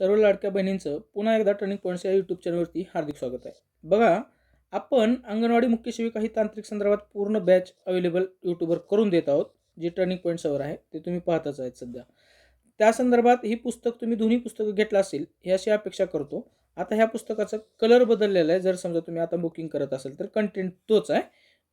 सर्व लाडक्या बहिणींचं पुन्हा एकदा टर्निंग पॉईंट्स या यूट्यूब चॅनलवरती हार्दिक स्वागत आहे. बघा आपण अंगणवाडी मुख्य सेविका ही तांत्रिक संदर्भात पूर्ण बॅच अवेलेबल यूट्यूबवर करून देत आहोत जे टर्निंग पॉईंट्सवर आहे ते तुम्ही पाहतच आहेत सध्या. त्या संदर्भात ही पुस्तक तुम्ही दोन्ही पुस्तकं घेतलं असेल ही अशी अपेक्षा करतो. आता ह्या पुस्तकाचा कलर बदललेला आहे. जर समजा तुम्ही आता बुकिंग करत असेल तर कंटेंट तोच आहे.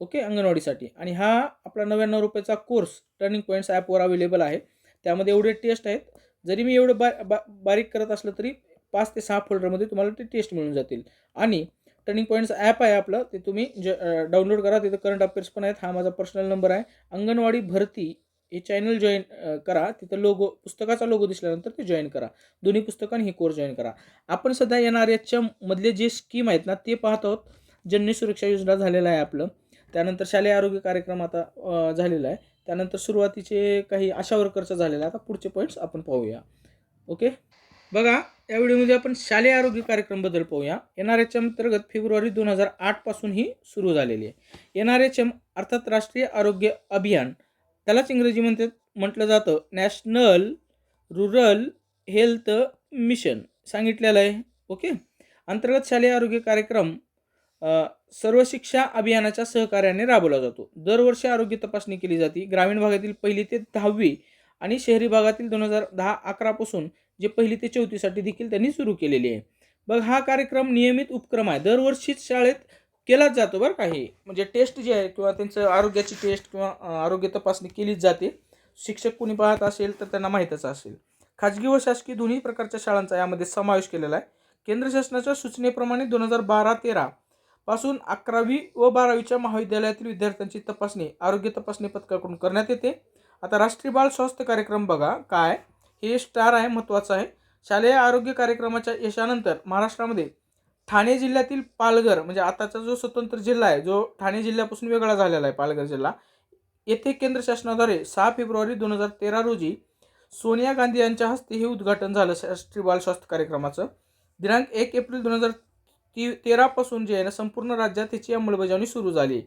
ओके अंगणवाडीसाठी. आणि हा आपला नव्याण्णव रुपयाचा कोर्स टर्निंग पॉईंट्स ॲपवर अवेलेबल आहे. त्यामध्ये एवढे टेस्ट आहेत. जरी मी एवढं बा बा बारीक करत असलं तरी पाच ते सहा फोल्डरमध्ये तुम्हाला ते टेस्ट मिळून जातील. आणि टर्निंग पॉईंटचं ॲप आहे आपलं ते तुम्ही ज डाउनलोड करा. तिथं करंट अफेअर्स पण आहेत. हा माझा पर्सनल नंबर आहे. अंगणवाडी भरती हे चॅनल जॉईन करा. तिथं लोगो पुस्तकाचा लोगो दिसल्यानंतर ते जॉईन करा. दोन्ही पुस्तकं आणि हे कोर्स जॉईन करा. आपण सध्या एन आर एचच्या मधले जे स्कीम आहेत ना ते पाहत आहोत. जननी सुरक्षा योजना झालेलं आहे आपलं. त्यानंतर शालेय आरोग्य कार्यक्रम आता झालेला आहे. त्यानंतर सुरुवातीचे काही आशा वर्करचं झालेला आता पुढचे पॉईंट्स आपण पाहूया. ओके बघा या व्हिडिओमध्ये आपण शालेय आरोग्य कार्यक्रमबद्दल पाहूया. एन आर एच एम अंतर्गत फेब्रुवारी दोन हजार आठपासून ही सुरू झालेली आहे. एन आर एच एम अर्थात राष्ट्रीय आरोग्य अभियान त्यालाच इंग्रजीमध्ये म्हटलं जातं नॅशनल रुरल हेल्थ मिशन सांगितलेलं आहे. ओके अंतर्गत शालेय आरोग्य कार्यक्रम सर्व शिक्षा अभियानाच्या सहकार्याने राबवला जातो. दरवर्षी आरोग्य तपासणी केली जाते. ग्रामीण भागातील पहिली ते दहावी आणि शहरी भागातील दोन हजार दहा अकरापासून जे पहिली ते चौथीसाठी देखील त्यांनी सुरू केलेली आहे. बघ हा कार्यक्रम नियमित उपक्रम आहे. दरवर्षीच शाळेत केलाच जातो बरं काही म्हणजे टेस्ट जे आहे किंवा त्यांचं आरोग्याची टेस्ट किंवा आरोग्य तपासणी केलीच जाते. शिक्षक कोणी पाहत असेल तर त्यांना माहीतच असेल. खाजगी व शासकीय दोन्ही प्रकारच्या शाळांचा यामध्ये समावेश केलेला आहे. केंद्र शासनाच्या सूचनेप्रमाणे दोन हजार बारा तेरा पासून अकरावी व बारावीच्या महाविद्यालयातील विद्यार्थ्यांची तपासणी आरोग्य तपासणी पथकाकडून करण्यात येते. आता राष्ट्रीय बाल स्वास्थ्य कार्यक्रम बघा. काय? हे स्टार आहे महत्त्वाचं आहे. शालेय आरोग्य कार्यक्रमाच्या यशानंतर महाराष्ट्रामध्ये ठाणे जिल्ह्यातील पालघर म्हणजे आताचा जो स्वतंत्र जिल्हा आहे जो ठाणे जिल्ह्यापासून वेगळा झालेला आहे पालघर जिल्हा येथे केंद्र शासनाद्वारे सहा फेब्रुवारी दोन हजार तेरा रोजी सोनिया गांधी यांच्या हस्ते हे उद्घाटन झालं राष्ट्रीय बाल स्वास्थ्य कार्यक्रमाचं. दिनांक एक एप्रिल दोन हजार ती तेरापासून जे आहे ना संपूर्ण राज्यात त्याची अंमलबजावणी सुरू झाली.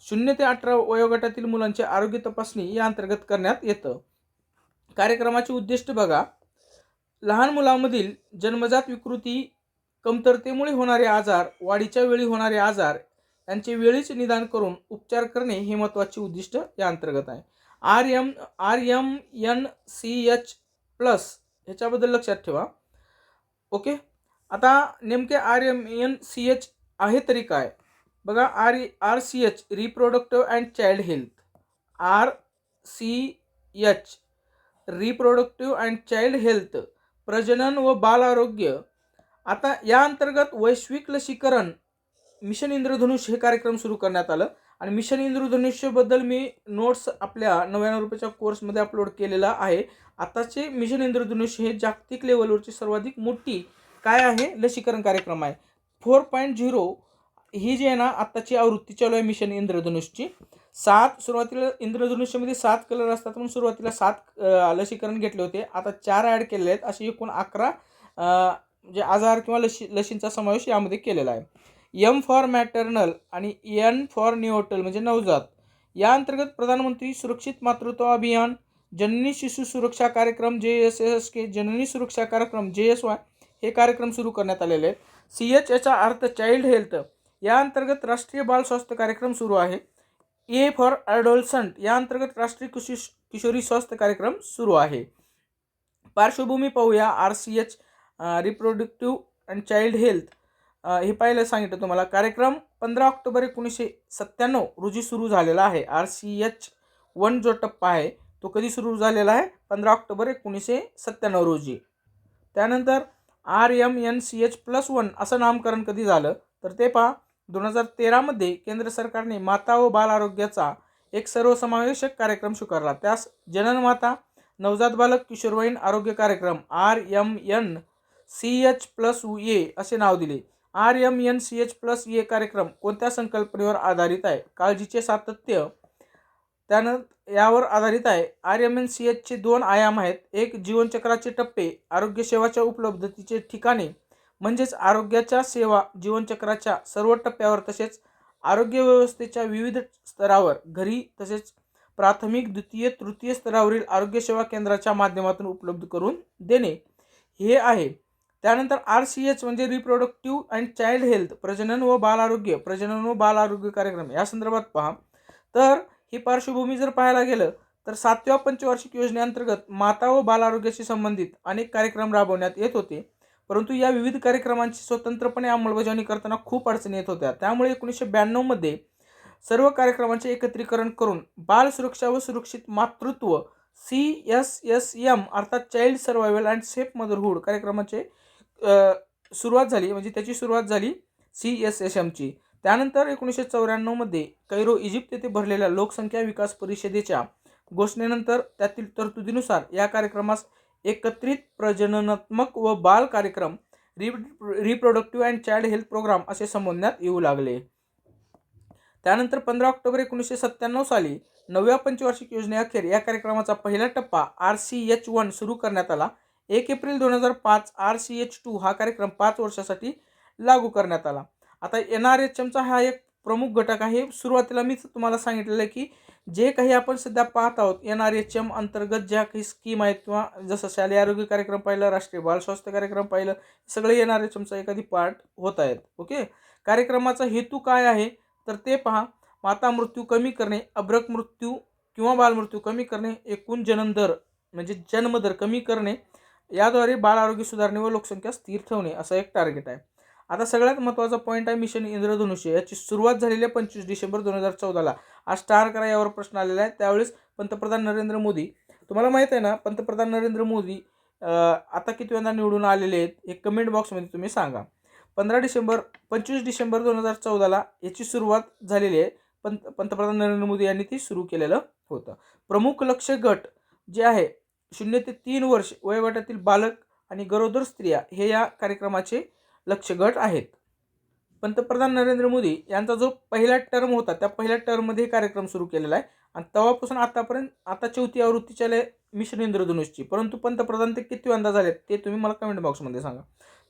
शून्य ते अठरा वयोगटातील मुलांची आरोग्य तपासणी या अंतर्गत करण्यात येतं. कार्यक्रमाचे उद्दिष्ट बघा. लहान मुलांमधील जन्मजात विकृती कमतरतेमुळे होणारे आजार वाढीच्या वेळी होणारे आजार यांचे वेळीच निदान करून उपचार करणे हे महत्त्वाचे उद्दिष्ट या अंतर्गत आहे. R M R M N C H plus ह्याच्याबद्दल लक्षात ठेवा. ओके? आता नेमके R M N C H आहे तरी काय? बघा R R C H reproductive and child health R C H reproductive and child health प्रजनन व बाल आरोग्य. आता या अंतर्गत वैश्विक लसीकरण मिशन इंद्रधनुष हे कार्यक्रम सुरू करण्यात आलं. आणि मिशन इंद्रधनुष्यबद्दल मी नोट्स आपल्या नव्याण्णव रुपयाच्या कोर्समध्ये अपलोड केलेला आहे. आताचे मिशन इंद्रधनुष्य हे जागतिक लेवलवरची सर्वाधिक मोठी काय आहे? लसीकरण कार्यक्रम आहे. फोर पॉईंट झिरो ही जी आहे ना आत्ताची आवृत्ती चालू आहे मिशन इंद्रधनुषची. सात सुरुवातीला इंद्रधनुष्यमध्ये सात कलर असतात म्हणून सुरुवातीला सात लसीकरण घेतले होते. आता चार ॲड केलेले आहेत असे एकूण अकरा म्हणजे आजार किंवा लशी लशींचा समावेश यामध्ये केलेला आहे. एम फॉर मॅटर्नल आणि एन फॉर न्यूटल म्हणजे नवजात. या अंतर्गत प्रधानमंत्री सुरक्षित मातृत्व अभियान जननी शिशु सुरक्षा कार्यक्रम जे एस एस के जननी सुरक्षा कार्यक्रम जे एस वाय हे कार्यक्रम सुरू करण्यात आलेले आहेत. सी एच याचा अर्थ चाइल्ड हेल्थ या अंतर्गत राष्ट्रीय बाल स्वास्थ्य कार्यक्रम सुरू आहे. ए फॉर ॲडोल्संट या अंतर्गत राष्ट्रीय कृषी किशोरी स्वास्थ्य कार्यक्रम सुरू आहे. पार्श्वभूमी पाहूया R C H reproductive and child health हे पाहिलं सांगितलं तुम्हाला. कार्यक्रम पंधरा ऑक्टोबर एकोणीसशे सत्त्याण्णव रोजी सुरू झालेला आहे. आर सी एच वन जो टप्पा आहे तो कधी सुरू झालेला आहे? पंधरा ऑक्टोबर एकोणीसशे सत्त्याण्णव रोजी. त्यानंतर R M N C H plus one असं नामकरण कधी झालं? तर ते पहा दोन हजार तेरामध्ये केंद्र सरकारने माता व बाल आरोग्याचा एक सर्वसमावेशक कार्यक्रम स्वीकारला. त्यास जनन माता नवजात बालक किशोरवयीन आरोग्य कार्यक्रम R M N C H plus A असे नाव दिले. R M N C H plus A कार्यक्रम कोणत्या संकल्पनेवर आधारित आहे? काळजीचे सातत्य त्यानं यावर आधारित आहे. आर एम एन सी एचचे दोन आयाम आहेत. एक जीवनचक्राचे टप्पे आरोग्यसेवाच्या उपलब्धतेचे ठिकाणे म्हणजेच आरोग्याच्या सेवा जीवनचक्राच्या सर्व टप्प्यावर तसेच आरोग्य व्यवस्थेच्या विविध स्तरावर घरी तसेच प्राथमिक द्वितीय तृतीय स्तरावरील आरोग्यसेवा केंद्राच्या माध्यमातून उपलब्ध करून देणे. हे आहे. त्यानंतर आर सी एच म्हणजे रिप्रोडक्टिव्ह अँड चाइल्ड हेल्थ प्रजनन व बाल आरोग्य प्रजनन व बाल आरोग्य कार्यक्रम या संदर्भात पहा. तर ही पार्श्वभूमी जर पाहायला गेलं तर सातव्या पंचवार्षिक योजनेअंतर्गत माता व बाल आरोग्याशी संबंधित अनेक कार्यक्रम राबवण्यात येत होते. परंतु या विविध कार्यक्रमांची स्वतंत्रपणे अंमलबजावणी करताना खूप अडचणी येत होत्या. त्यामुळे एकोणीसशे ब्याण्णवमध्ये सर्व कार्यक्रमांचे एकत्रीकरण करून बाल सुरक्षा व सुरक्षित मातृत्व सी एस एस एम अर्थात child survival and safe motherhood कार्यक्रमाचे सुरुवात झाली. म्हणजे त्याची सुरुवात झाली सी एस एस एमची त्यानंतर एकोणीसशे चौऱ्याण्णवमध्ये कैरो इजिप्त येथे भरलेल्या लोकसंख्या विकास परिषदेच्या घोषणेनंतर त्यातील तरतुदीनुसार या कार्यक्रमास एकत्रित प्रजननात्मक व बाल कार्यक्रम re reproductive and child health program असे संबोधण्यात येऊ लागले. त्यानंतर पंधरा ऑक्टोबर एकोणीसशे सत्त्याण्णव साली नवव्या पंचवार्षिक योजनेअखेर या कार्यक्रमाचा पहिला टप्पा आर सी एच वन सुरू करण्यात आला. एक एप्रिल दोन हजार पाच आर सी एच टू हा कार्यक्रम पाच वर्षासाठी लागू करण्यात आला. आता एन आर एच एमचा हा एक प्रमुख घटक आहे. सुरुवातीला मीच तुम्हाला सांगितलेलं आहे की जे काही आपण सध्या पाहत आहोत एन आर एच एम अंतर्गत ज्या काही स्कीम आहेत किंवा जसं शालेय आरोग्य कार्यक्रम पाहिलं राष्ट्रीय बाल स्वास्थ्य कार्यक्रम पाहिलं सगळे एन आर एच एमचा एखादी पार्ट होत आहेत. ओके कार्यक्रमाचा हेतू काय आहे? तर ते पहा. माता मृत्यू कमी करणे अब्रक मृत्यू किंवा बालमृत्यू कमी करणे एकूण जननदर म्हणजे जन्मदर कमी करणे याद्वारे बाळ आरोग्य सुधारणे व लोकसंख्या स्थिर ठेवणे असं एक टार्गेट आहे. आता सगळ्यात महत्त्वाचा पॉईंट आहे मिशन इंद्रधनुष्य. याची सुरुवात झालेली आहे पंचवीस डिसेंबर दोन हजार चौदाला. आज स्टार करा यावर प्रश्न आलेला आहे. त्यावेळेस पंतप्रधान नरेंद्र मोदी. तुम्हाला माहीत आहे ना पंतप्रधान नरेंद्र मोदी आता किती वेळा निवडून आलेले आहेत हे कमेंट बॉक्समध्ये तुम्ही सांगा. पंधरा डिसेंबर पंचवीस डिसेंबर दोन हजार चौदाला याची सुरुवात झालेली आहे. पंत पंतप्रधान नरेंद्र मोदी यांनी ती सुरू केलेलं होतं. प्रमुख लक्ष गट जे आहे शून्य ते तीन वर्ष वयोगटातील बालक आणि गरोदर स्त्रिया हे या कार्यक्रमाचे लक्ष गट आहेत. पंतप्रधान नरेंद्र मोदी यांचा जो पहिला टर्म होता त्या पहिल्या टर्ममध्ये हे कार्यक्रम सुरू केलेला आहे. आणि तेव्हापासून आतापर्यंत आता चौथी आवृत्ती चालू मिशन इंद्रधनुषची. परंतु पंतप्रधान ते किती अंदाज आले ते तुम्ही मला कमेंट बॉक्समध्ये सांगा.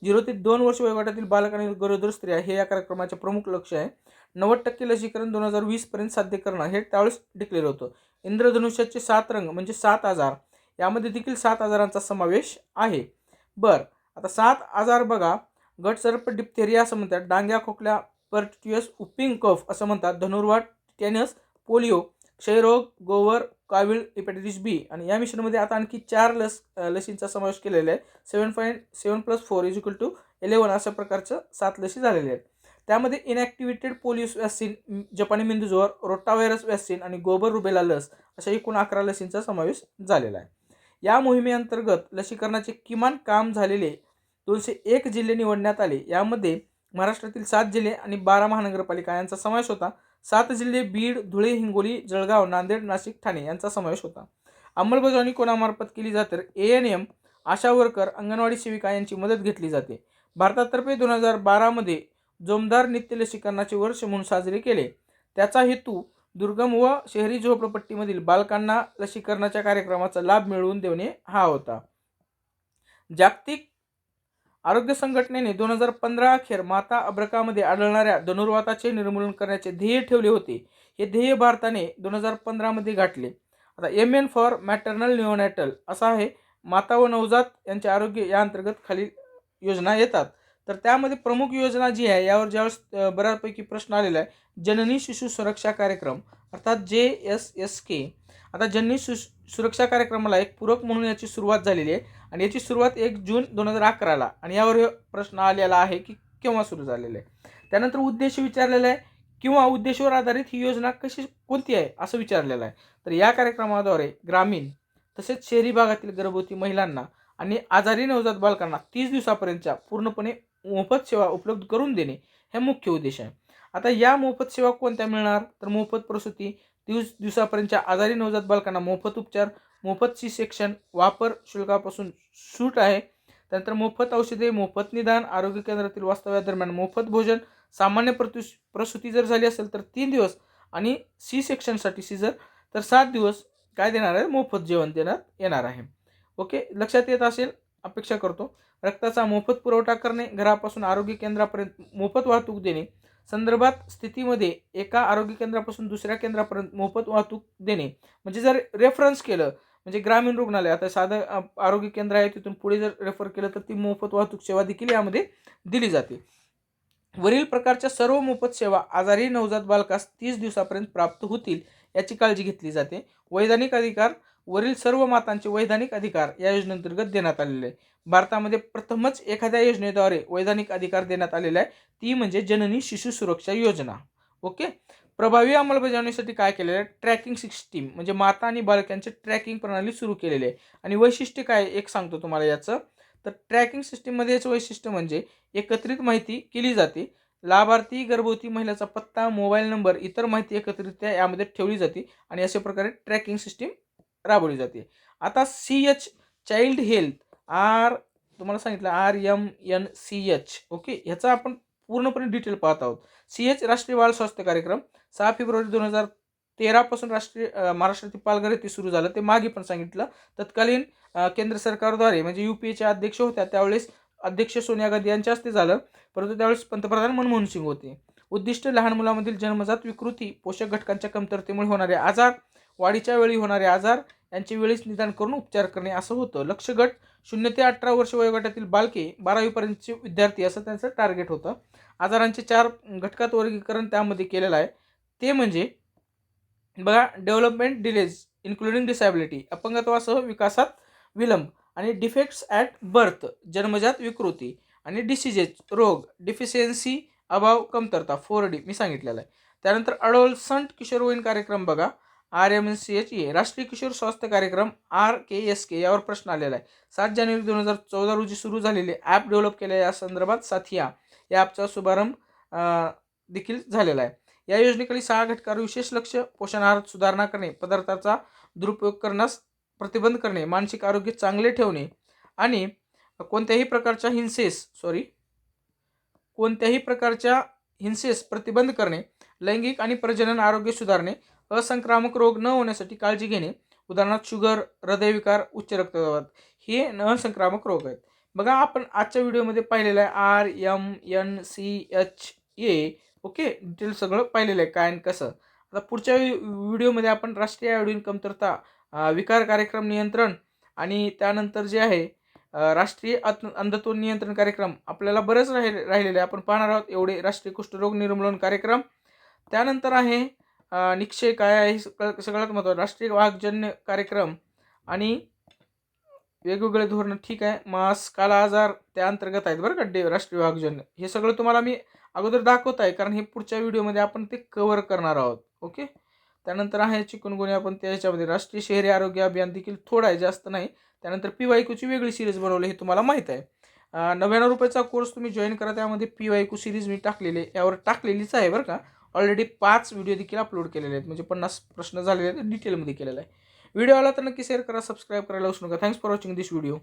झिरो ते दोन वर्ष वयोगटातील बालक आणि गरोदर स्त्रिया हे या कार्यक्रमाचे प्रमुख लक्ष आहे. नव्वद टक्के लसीकरण दोन हजार वीसपर्यंत साध्य करणं हे त्यावेळेस डिक्लेअर होतं. इंद्रधनुष्याचे सात रंग म्हणजे सात आजार यामध्ये देखील सात आजारांचा समावेश आहे. बरं आता सात आजार बघा. गट सर्प डिप्थेरिया असं म्हणतात. डांग्या खोकल्या पर्टिट्युअस उपिंग कफ असं म्हणतात. धनुर्वाट टेनस पोलिओ क्षयरोग गोवर काविळ हेपॅटायटिस बी. आणि या मिशनमध्ये आता आणखी चार लस लसींचा समावेश केलेला आहे. Seven point seven plus four is equal to eleven अशा प्रकारचं सात लसी झालेल्या आहेत. त्यामध्ये इनॅक्टिव्हेटेड पोलिओ वॅक्सिन जपानी मेंदूजोर रोटाव्हायरस वॅक्सिन आणि गोबर रुबेला लस अशा एकूण अकरा लसींचा समावेश झालेला आहे. या मोहिमेअंतर्गत लसीकरणाचे किमान काम झालेले दोनशे एक जिल्हे निवडण्यात आले. यामध्ये महाराष्ट्रातील सात जिल्हे आणि बारा महानगरपालिका यांचा समावेश होता. सात जिल्हे बीड धुळे हिंगोली जळगाव नांदेड नाशिक ठाणे यांचा समावेश होता. अंमलबजावणी कोणामार्फत केली जाते? तर A N M ASHA worker anganwadi सेविका यांची मदत घेतली जाते. भारतातर्फे दोन हजार बारामध्ये जोमदार नित्य लसीकरणाचे वर्ष म्हणून साजरे केले. त्याचा हेतू दुर्गम व शहरी झोपडपट्टीमधील बालकांना लसीकरणाच्या कार्यक्रमाचा लाभ मिळवून देणे हा होता. जागतिक आरोग्य संघटनेने दोन हजार पंधरा अखेर माता अब्रकामध्ये आढळणाऱ्या धनुर्वाताचे निर्मूलन करण्याचे ध्येय ठेवले होते. हे ध्येय भारताने दोन हजार पंधरामध्ये गाठले. आता M N for maternal neonatal असा आहे. माता व नवजात यांचे आरोग्य या अंतर्गत खालील योजना येतात. तर त्यामध्ये प्रमुख योजना जी आहे यावर ज्यावेळेस बऱ्यापैकी प्रश्न आलेला आहे जननी शिशु सुरक्षा कार्यक्रम. अर्थात जे एस एस के. आता ज्यांनी सु सुरक्षा कार्यक्रमाला एक पूरक म्हणून याची सुरुवात झालेली आहे आणि याची सुरुवात एक जून दोन हजार अकराला. आणि यावर प्रश्न आलेला आहे की केव्हा सुरू झालेला आहे? त्यानंतर उद्देश विचारलेला आहे किंवा उद्देशावर आधारित ही योजना कशी कोणती आहे असं विचारलेलं आहे. तर या कार्यक्रमाद्वारे ग्रामीण तसेच शहरी भागातील गर्भवती महिलांना आणि आजारी नवजात बालकांना तीस दिवसापर्यंतच्या पूर्णपणे मोफत सेवा उपलब्ध करून देणे हे मुख्य उद्देश आहे. आता या मोफत सेवा कोणत्या मिळणार? तर मोफत प्रसूती दिवस दिवसापर्यंतच्या आजारी नवजात बालकांना मोफत उपचार मोफत सी सेक्शन वापर शुल्कापासून सूट आहे. त्यानंतर मोफत औषधे मोफत निदान आरोग्य केंद्रातील वास्तव्यादरम्यान मोफत भोजन सामान्य प्रतु प्रसूती जर झाली असेल तर तीन दिवस आणि सी सेक्शनसाठी सीझर तर सात दिवस काय देणार आहे? मोफत जेवण देण्यात येणार आहे. ओके लक्षात येत असेल? अपेक्षा करतो. रक्ताचा मोफत पुरवठा करणे घरापासून आरोग्य केंद्रापर्यंत मोफत वाहतूक देणे संदर्भात स्थितीमध्ये एका आरोग्य केंद्रापासून दुसऱ्या केंद्रापर्यंत मोफत वाहतूक देणे. म्हणजे जर रेफरन्स केलं म्हणजे ग्रामीण रुग्णालय आता साधं आरोग्य केंद्र आहे तिथून पुढे जर रेफर केलं तर ती मोफत वाहतूक सेवा देखील यामध्ये दिली जाते. वरील प्रकारच्या सर्व मोफत सेवा आजारी नवजात बालकास तीस दिवसापर्यंत प्राप्त होतील याची काळजी घेतली जाते. वैधानिक अधिकार वरील सर्व मातांचे वैधानिक अधिकार या योजनेअंतर्गत देण्यात आलेले आहे. भारतामध्ये प्रथमच एखाद्या योजनेद्वारे वैधानिक अधिकार देण्यात आलेला आहे. ती म्हणजे जननी शिशु सुरक्षा योजना. ओके? प्रभावी अंमलबजावणीसाठी काय केलेलं आहे? ट्रॅकिंग सिस्टीम म्हणजे माता आणि बालकांची ट्रॅकिंग प्रणाली सुरू केलेली आहे. आणि वैशिष्ट्य काय एक सांगतो तुम्हाला याचं. तर ट्रॅकिंग सिस्टीममध्ये याचं वैशिष्ट्य म्हणजे एकत्रित माहिती केली जाते. लाभार्थी गर्भवती महिलाचा पत्ता मोबाईल नंबर इतर माहिती एकत्रितरित्या यामध्ये ठेवली जाते. आणि अशा प्रकारे ट्रॅकिंग सिस्टीम राबवली जाते. आता C H child health R तुम्हाला सांगितलं R M N C H okay ह्याचा आपण पूर्णपणे डिटेल पाहत आहोत. सी एच राष्ट्रीय बाल स्वास्थ्य कार्यक्रम सहा फेब्रुवारी दोन हजार तेरापासून राष्ट्रीय महाराष्ट्रातील पालघर येथे सुरू झालं. ते मागे पण सांगितलं. तत्कालीन केंद्र सरकारद्वारे म्हणजे यू पी एच्या अध्यक्ष होत्या त्यावेळेस अध्यक्ष सोनिया गांधी यांच्या हस्ते झालं. परंतु त्यावेळेस पंतप्रधान मनमोहन सिंग होते. उद्दिष्ट लहान मुलामधील जन्मजात विकृती पोषक घटकांच्या कमतरतेमुळे होणारे आजार वाढीच्या वेळी होणारे आजार यांचे वेळीच निदान करून उपचार करणे असं होतं. लक्ष गट शून्य ते अठरा वर्ष वयोगटातील बालके बारावीपर्यंतचे विद्यार्थी असं त्यांचं टार्गेट होतं. आजारांचे चार घटकात वर्गीकरण त्यामध्ये केलेलं आहे. ते म्हणजे बघा डेव्हलपमेंट डिलेज इन्क्लुडिंग डिसॅबिलिटी अपंगत्वासह विकासात विलंब आणि डिफेक्ट्स ॲट बर्थ जन्मजात विकृती आणि डिसिजेस रोग डिफिशियन्सी अभाव कमतरता फोर डी मी सांगितलेलं आहे. त्यानंतर अडोलसंट किशोरवयीन कार्यक्रम बघा. R M N C H A राष्ट्रीय किशोर स्वास्थ्य कार्यक्रम आर के एस के यावर प्रश्न आलेला आहे. सात जानेवारी दोन हजार चौदा रोजी सुरू झालेले ॲप डेव्हलप केल्या या संदर्भात साथिया या ॲपचा शुभारंभ देखील झालेला आहे. या योजनेखाली सहा घटकावर विशेष लक्ष पोषण आहार सुधारणा करणे पदार्थाचा दुरुपयोग करण्यास प्रतिबंध करणे मानसिक आरोग्य चांगले ठेवणे आणि कोणत्याही प्रकारच्या हिंसेस सॉरी कोणत्याही प्रकारच्या हिंसेस प्रतिबंध करणे लैंगिक आणि प्रजनन आरोग्य सुधारणे असंक्रामक रोग न होण्यासाठी काळजी घेणे. उदाहरणार्थ शुगर हृदयविकार उच्च रक्तदाब हे न असंक्रामक रोग आहेत. बघा आपण आजच्या व्हिडिओमध्ये पाहिलेलं आहे R M N C H A. Okay? Detail सगळं पाहिलेलं आहे काय आणि कसं. आता पुढच्या व्हिडिओमध्ये आपण राष्ट्रीय आयोडीन कमतरता विकार कार्यक्रम नियंत्रण आणि त्यानंतर जे आहे राष्ट्रीय अंधत्व नियंत्रण कार्यक्रम आपल्याला बरेच राहिले राहिलेले आहे. आपण पाहणार आहोत एवढे राष्ट्रीय कुष्ठरोग निर्मूलन कार्यक्रम. त्यानंतर आहे निक्षय काय आहे हे सगळं सगळ्यात महत्त्वाचं राष्ट्रीय वाघजन्य कार्यक्रम आणि वेगवेगळे धोरणं ठीक आहे. मास काला आजार त्या अंतर्गत आहेत बरं का डे राष्ट्रीय वाघजन्य हे सगळं तुम्हाला मी अगोदर दाखवत आहे कारण हे पुढच्या व्हिडिओमध्ये आपण ते कव्हर करणार आहोत. ओके? त्यानंतर आहे चिकनगुन्या आपण त्याच्यामध्ये राष्ट्रीय शहरी आरोग्य अभियान देखील थोडं आहे जास्त नाही. त्यानंतर पी वाय क्यूची वेगळी सिरीज बनवली हे तुम्हाला माहीत आहे. नव्याण्णव रुपयाचा कोर्स तुम्ही जॉईन करा त्यामध्ये पी वाय क्यू सिरीज मी टाकलेली यावर टाकलेलीच आहे बरं का. ऑलरेडी पाच व्हिडिओ देखील अपलोड केलेले आहेत. म्हणजे पन्नास प्रश्न झालेले आहेत डिटेलमध्ये केलेला आहे. व्हिडिओ आला तर नक्की शेअर करा सबस्क्राईब करायला विसरू नका. Thanks for watching this video